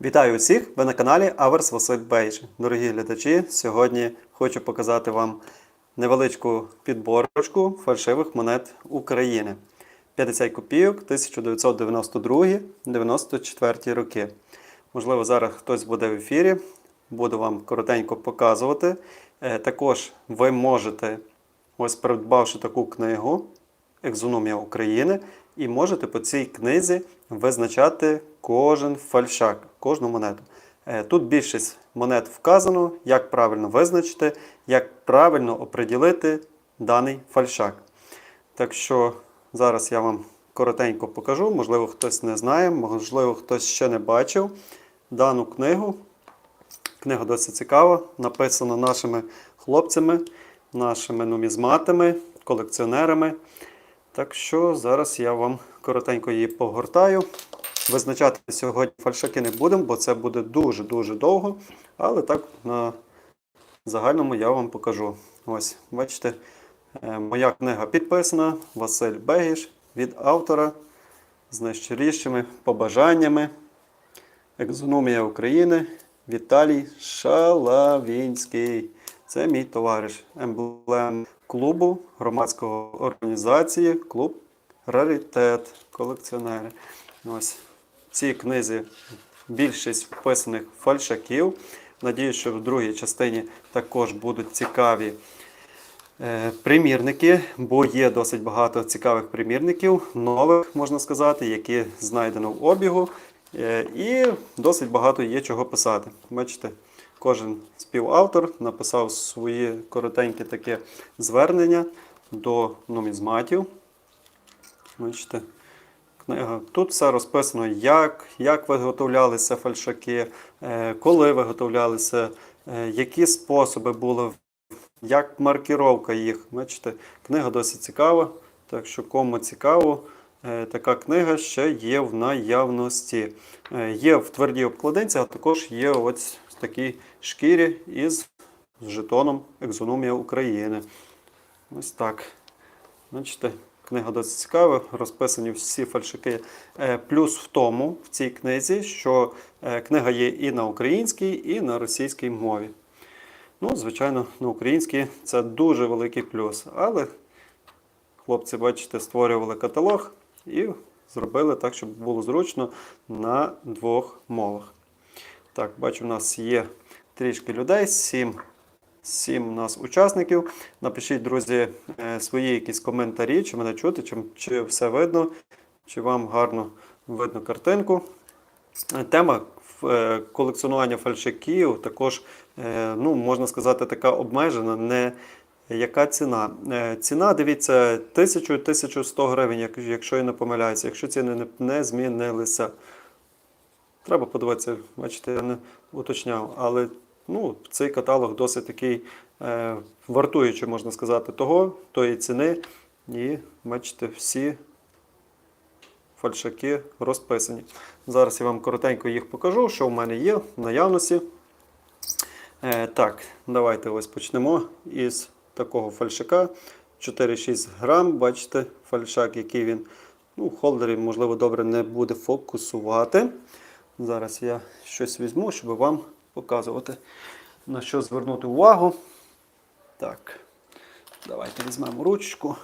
Вітаю усіх! Ви на каналі Аверс Василь Бейж. Дорогі глядачі, сьогодні хочу показати вам невеличку підборочку фальшивих монет України. 50 копійок 1992-94 роки. Можливо, зараз хтось буде в ефірі, буду вам коротенько показувати. Е, Також ви можете, ось придбавши таку книгу Екзономія України, і можете по цій книзі визначати кожен фальшак, кожну монету. Е, Тут більшість монет вказано, як правильно визначити, як правильно оприділити даний фальшак. Так що зараз я вам коротенько покажу. Можливо, хтось не знає, можливо, хтось ще не бачив дану книгу. Книга досить цікава, написана нашими хлопцями, нашими нумізматами, колекціонерами. Так що зараз я вам коротенько її погортаю. Визначати сьогодні фальшаки не будемо, бо це буде дуже-дуже довго. Але так на загальному я вам покажу. Ось, бачите, е, моя книга підписана Василь Бегіш від автора з найщирішими побажаннями. Екзономія України Віталій Шалавінський. Це мій товариш, емблем клубу, громадської організації, клуб Раритет, колекціонери. Ось в цій книзі більшість вписаних фальшаків. Надіюсь, що в другій частині також будуть цікаві е, примірники, бо є досить багато цікавих примірників, нових, можна сказати, які знайдено в обігу. Е, І досить багато є чого писати. Бачите, кожен співавтор написав свої коротенькі таке звернення до нумізматів. Бачите, книга. Тут все розписано, як, як виготовлялися фальшаки, е, коли виготовлялися, е, які способи були, як маркіровка їх. Бачите, книга досить цікава. Так що, кому цікаво, е, така книга ще є в наявності. Є в твердій обкладинці, а також є ось в такій шкірі із жетоном Екзономія України. Ось так. Бачите, книга досить цікава, розписані всі фальшики. Е, Плюс в тому, в цій книзі, що е, книга є і на українській, і на російській мові. Ну, звичайно, на українській це дуже великий плюс. Але хлопці, бачите, створювали каталог і зробили так, щоб було зручно на двох мовах. Так, бачу, у нас є трішки людей, сім, сім нас учасників. Напишіть, друзі, е, свої якісь коментарі, чи мене чути, чи, чи все видно, чи вам гарно видно картинку. Е, Тема е, колекціонування фальшиків також, ну, можна сказати, така обмежена. Не яка ціна? Ціна, дивіться, 1000-1100 гривень, якщо я не помиляюся, якщо ціни не змінилися. Треба подивитися, бачите, я не уточняв. Але ну, цей каталог досить такий е, вартуючий, можна сказати, того, тої ціни. І бачите, всі фальшаки розписані. Зараз я вам коротенько їх покажу, що в мене є в наявності. Е, так, давайте ось почнемо із такого фальшака. 4-6 грам, бачите, фальшак, який він. Ну, холдері, можливо, добре не буде фокусувати. Зараз я щось візьму, щоб вам показувати, на що звернути увагу. Так, давайте візьмемо ручку.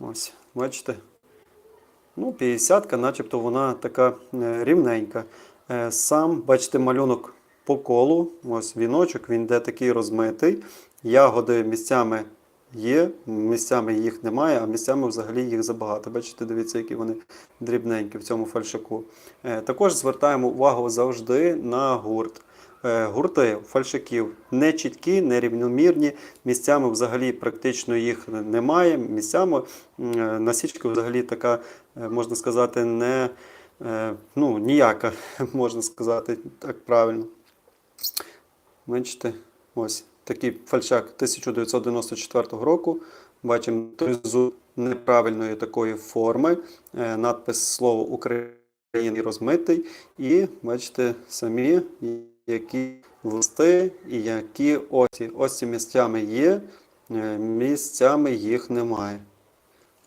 Ось, бачите. Ну, 50-ка, начебто вона така е, рівненька. Е, Сам, бачите, малюнок по колу. Ось віночок, він де такий розмитий. Ягоди місцями є, місцями їх немає, а місцями взагалі їх забагато. Бачите, дивіться, які вони дрібненькі в цьому фальшаку. Е, Також звертаємо увагу завжди на гурт. Е, Гурти фальшаків не чіткі, не рівномірні. Місцями взагалі практично їх немає. Місцями е, насічка взагалі така, можна сказати, не ну, ніяка, можна сказати так правильно. Бачите, ось такий фальшак 1994 року. Бачимо тризу неправильної такої форми. Е, Надпис слово України розмитий. І бачите самі, які листи і які. Ось ці місцями є, е, місцями їх немає.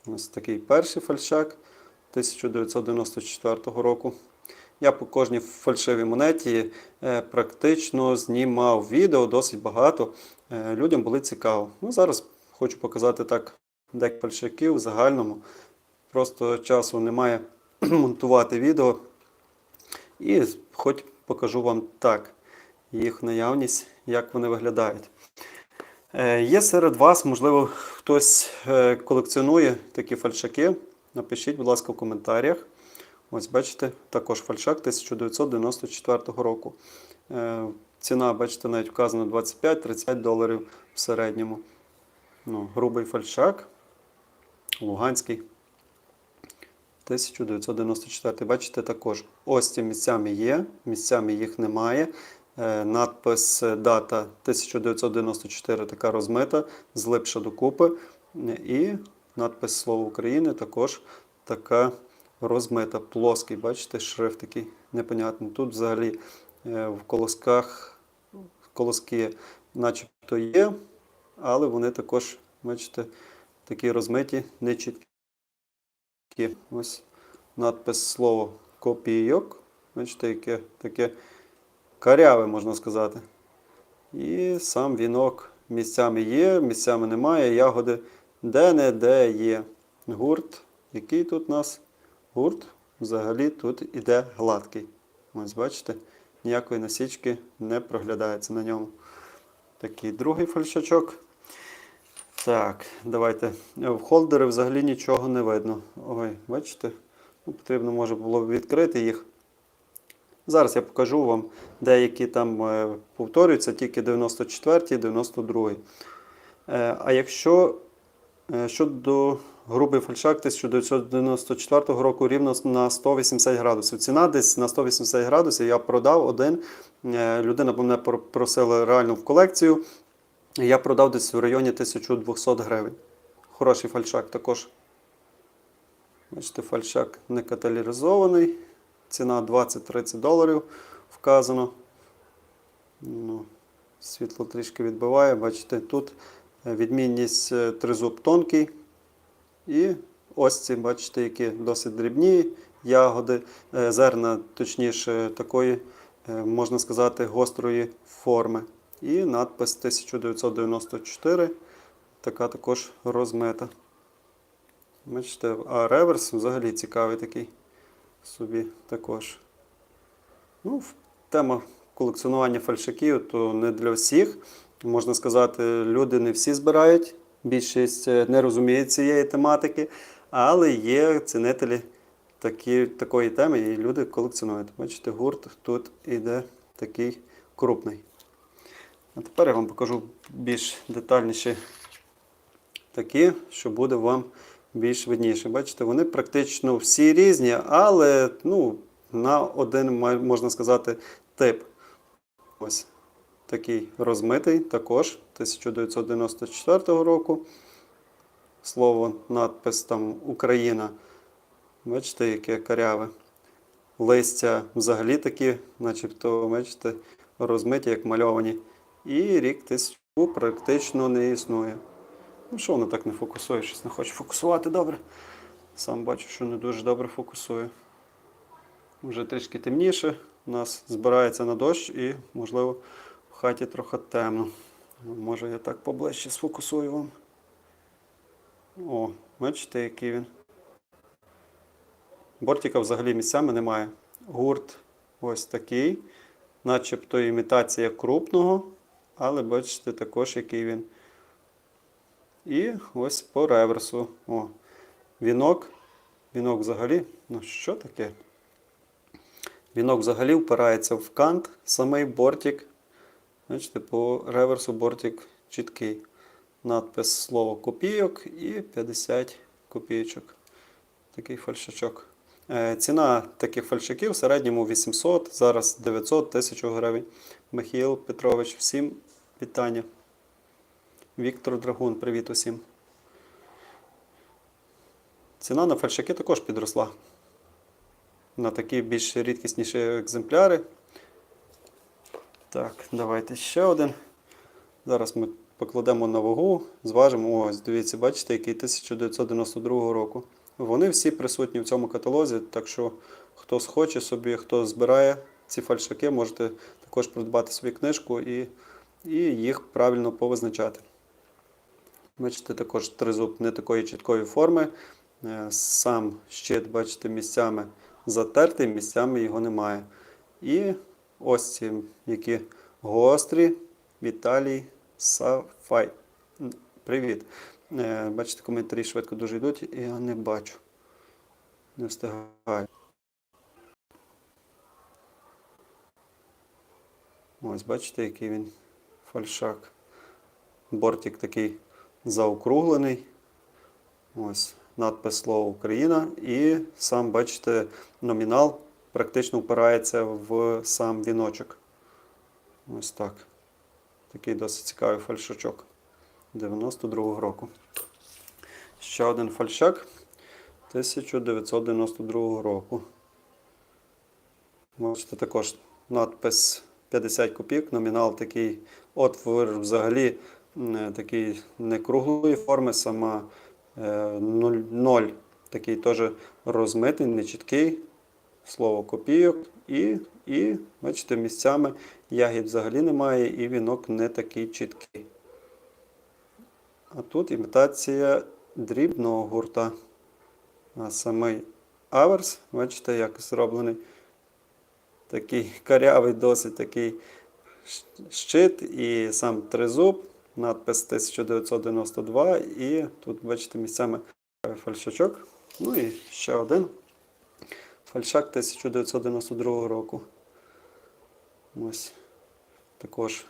Ось такий перший фальшак 1994 року. Я по кожній фальшивій монеті е, практично знімав відео досить багато. Е, Людям було цікаво. Ну, зараз хочу показати так декілька фальшаків в загальному. Просто часу немає монтувати відео. І хоч покажу вам так їх наявність, як вони виглядають. Е, Є серед вас, можливо, хтось колекціонує такі фальшаки. Напишіть, будь ласка, в коментарях. Ось бачите, також фальшак 1994 року. Е, Ціна, бачите, навіть вказана 25-35 доларів в середньому. Ну, грубий фальшак. Луганський. 1994. Бачите, також ось ці місцями є, місцями їх немає. Е, Надпис дата 1994 така розмита, злипша докупи. І надпис Слово України також така розмита. Плоский, бачите, шрифт такий непонятний. Тут взагалі е, в колосках колоски начебто є, але вони також, бачите, такі розмиті, нечіткі. Ось надпис слово копійок. Бачите, яке таке каряве, можна сказати. І сам вінок місцями є, місцями немає. Ягоди де-не-де є. Гурт. Який тут у нас? Гурт взагалі тут іде гладкий. Ось бачите, ніякої насічки не проглядається на ньому. Такий другий фальшачок. Так, давайте. В холдери взагалі нічого не видно. Ой, бачите? Ну, потрібно може було відкрити їх. Зараз я покажу вам, деякі там е, повторюються, тільки 94 92 е, А якщо е, щодо грубий фальшак 1994 року рівно на 180 градусів. Ціна десь на 180 градусів я продав один. Е, Людина мене про- просила реально в колекцію. Я продав десь в районі 1200 гривень. Хороший фальшак також. Бачите, фальшак не каталізований. Ціна 20-30 доларів вказано. Ну, світло трішки відбиває. Бачите, тут відмінність е, тризуб тонкий. І ось ці, бачите, які досить дрібні ягоди, е, зерна, точніше, такої, е, можна сказати, гострої форми. І надпис 1994, така також розмита. Бачите, а реверс взагалі цікавий такий собі також. Ну, тема колекціонування фальшаків то не для всіх. Можна сказати, люди не всі збирають, більшість е, не розуміє цієї тематики, але є цінителі такі, такої теми, і люди колекціонують. Бачите, гурт тут іде такий крупний. А тепер я вам покажу більш детальніші такі, що буде вам більш видніше. Бачите, вони практично всі різні, але ну, на один, можна сказати, тип. Ось такий розмитий, також 1994 року. Слово, надпис там Україна. Бачите, яке каряве. Листя взагалі такі, начебто, бачите, розмиті, як мальовані. І рік тисячу практично не існує. Ну що воно так не фокусує? Щось не хоче фокусувати добре. Сам бачу, що не дуже добре фокусує. Вже трішки темніше. У нас збирається на дощ і, можливо, хаті трохи темно. Може я так поближче сфокусую вам. О, бачите, який він. Бортика взагалі місцями немає. Гурт ось такий, начебто імітація крупного, але бачите також, який він. І ось по реверсу. О, вінок. Вінок взагалі. Ну що таке? Вінок взагалі впирається в кант, самий бортик. Бачите, по реверсу бортик чіткий. Надпис слово копійок і 50 копійочок. Такий фальшачок. Е, Ціна таких фальшаків в середньому 800, зараз 900 1000 гривень. Михайло Петрович, всім вітання. Віктор Драгун, привіт усім. Ціна на фальшаки також підросла. На такі більш рідкісніші екземпляри. Так, давайте ще один. Зараз ми покладемо на вагу, зважимо. Ось, дивіться, бачите, який 1992 року. Вони всі присутні в цьому каталозі, так що хто схоче собі, хто збирає ці фальшаки, можете також придбати собі книжку і, і їх правильно повизначати. Бачите, також тризуб не такої чіткої форми. Е, Сам щит, бачите, місцями затертий, місцями його немає. І ось ці, які гострі, Віталій Сафай. Привіт. Е, Бачите, коментарі швидко дуже йдуть, і я не бачу. Не встигаю. Ось, бачите, який він фальшак. Бортик такий заокруглений. Ось надпис слово Україна. І сам, бачите, номінал практично впирається в сам віночок. Ось так. Такий досить цікавий фальшачок 92-го року. Ще один фальшак 1992 року. Бачите, також надпис 50 копійок, номінал такий отвір взагалі такий не круглої форми, сама 0, такий теж розмитий, нечіткий. Слово копійок. І, і, бачите, місцями ягід взагалі немає, і вінок не такий чіткий. А тут імітація дрібного гурта. А самий аверс, бачите, як зроблений. Такий карявий, досить такий щит і сам тризуб, надпис 1992. І тут, бачите, місцями фальшачок. Ну і ще один фальшак 1992 року. Ось також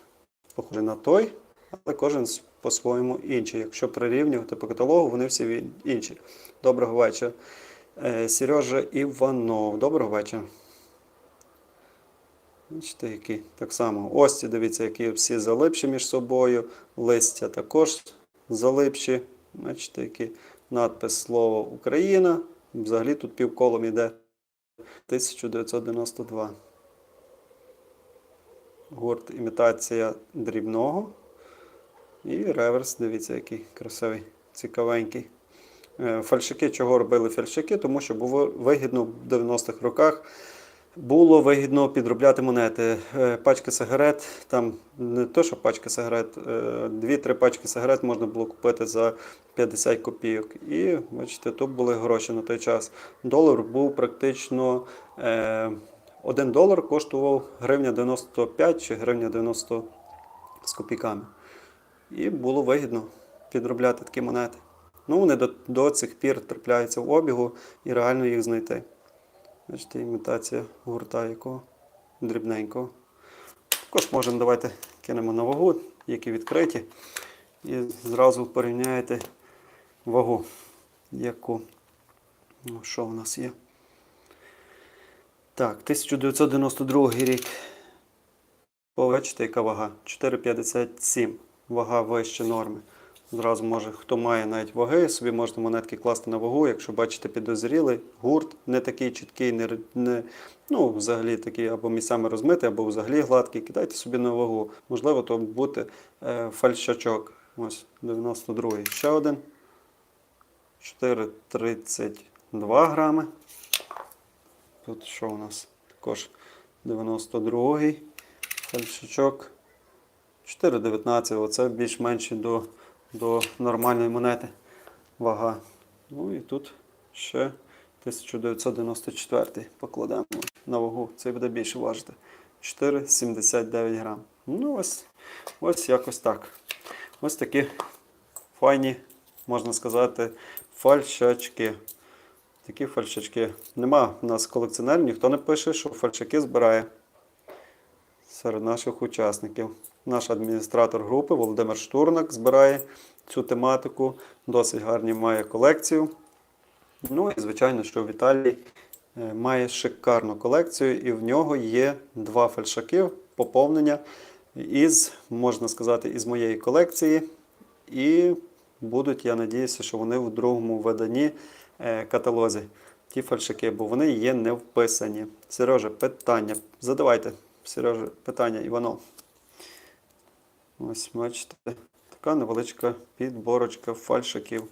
похожий на той, але кожен по-своєму інший. Якщо прирівнювати по каталогу, вони всі інші. Доброго вечора. Е, Сережа Іванов. Доброго вечора. Бачите, які так само. Ось ці, дивіться, які всі залипші між собою. Листя також залипші. Бачите, які надпис слово Україна. Взагалі тут півколом йде 1992. Гурт імітація дрібного. І реверс, дивіться, який красивий, цікавенький. Е, Фальшики чого робили фальшики? Тому що було вигідно в 90-х роках. Було вигідно підробляти монети. Е, Пачка сигарет, там не то, що пачка сигарет, е, дві-три пачки сигарет можна було купити за 50 копійок. І бачите, тут були гроші на той час. Долар був практично. Е, 1 долар коштував гривня 95 чи гривня 90 з копійками. І було вигідно підробляти такі монети. Ну, вони до, до цих пір трапляються в обігу і реально їх знайти. Бачите, імітація гурта якого дрібненького. Також можемо давайте кинемо на вагу, які відкриті. І зразу порівняєте вагу, яку. Ну, що у нас є? Так, 1992 рік. Побачите, яка вага? 4,57. Вага вище норми. Зразу може, хто має навіть ваги, собі можна монетки класти на вагу, якщо бачите підозрілий, гурт не такий чіткий, не, не, ну, взагалі такий або місцями розмитий, або взагалі гладкий. Кидайте собі на вагу. Можливо, то бути е, фальшачок. Ось 92-й. Ще один. 4,32 грами. Тут що у нас? Також 92-й фальшачок. 4,19. Оце більш-менше до, до нормальної монети вага. Ну і тут ще 1994 покладемо на вагу. Це буде більше важити. 4,79 грам. Ну, ось, ось якось так. Ось такі файні, можна сказати, фальшачки. Такі фальшачки. Нема в нас колекціонерів, ніхто не пише, що фальшаки збирає серед наших учасників. Наш адміністратор групи Володимир Штурнак збирає цю тематику. Досить гарні має колекцію. Ну і звичайно, що Віталій е, має шикарну колекцію, і в нього є два фальшаки поповнення із, можна сказати, із моєї колекції. І будуть, я надіюся, що вони в другому виданні е, каталозі. Ті фальшаки, бо вони є не вписані. Сережа, питання. Задавайте, Сережа, питання, Іванов. Ось, бачите, така невеличка підборочка фальшаків.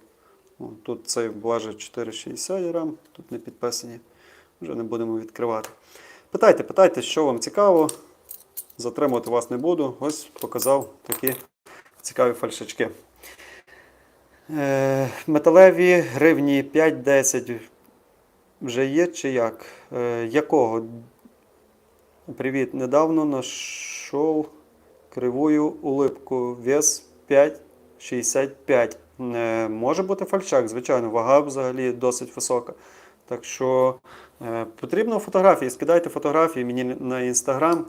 О, тут цей важить 4,60 грам, тут не підписані. вже не будемо відкривати. Питайте, питайте, що вам цікаво. Затримувати вас не буду. Ось показав такі цікаві фальшички. Е, металеві гривні 5-10 вже є чи як? Е, якого? Привіт, недавно знайшов кривую улипку. Вес 5,65. Е, може бути фальшак, звичайно, вага взагалі досить висока. Так що е, потрібно фотографії. Скидайте фотографії мені на інстаграм.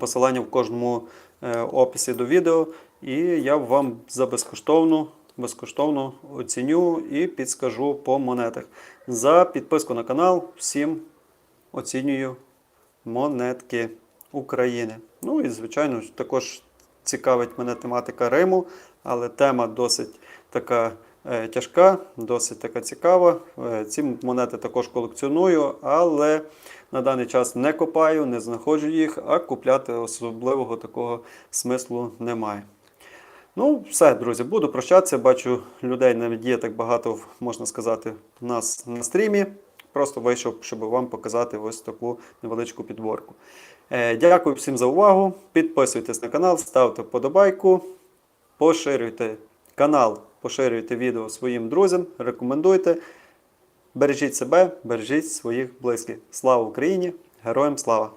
Посилання в кожному е, описі до відео. І я вам за безкоштовну, безкоштовно оціню і підскажу по монетах. За підписку на канал всім оцінюю монетки України. Ну і, звичайно, також цікавить мене тематика Риму, але тема досить така е, тяжка, досить така цікава. Е, ці монети також колекціоную, але на даний час не копаю, не знаходжу їх, а купляти особливого такого смислу немає. Ну, все, друзі, буду прощатися. Бачу, людей навіть є так багато, можна сказати, у нас на стрімі. Просто вийшов, щоб вам показати ось таку невеличку підборку. Е, дякую всім за увагу. Підписуйтесь на канал, ставте вподобайку, поширюйте канал, поширюйте відео своїм друзям, рекомендуйте. Бережіть себе, бережіть своїх близьких. Слава Україні! Героям слава!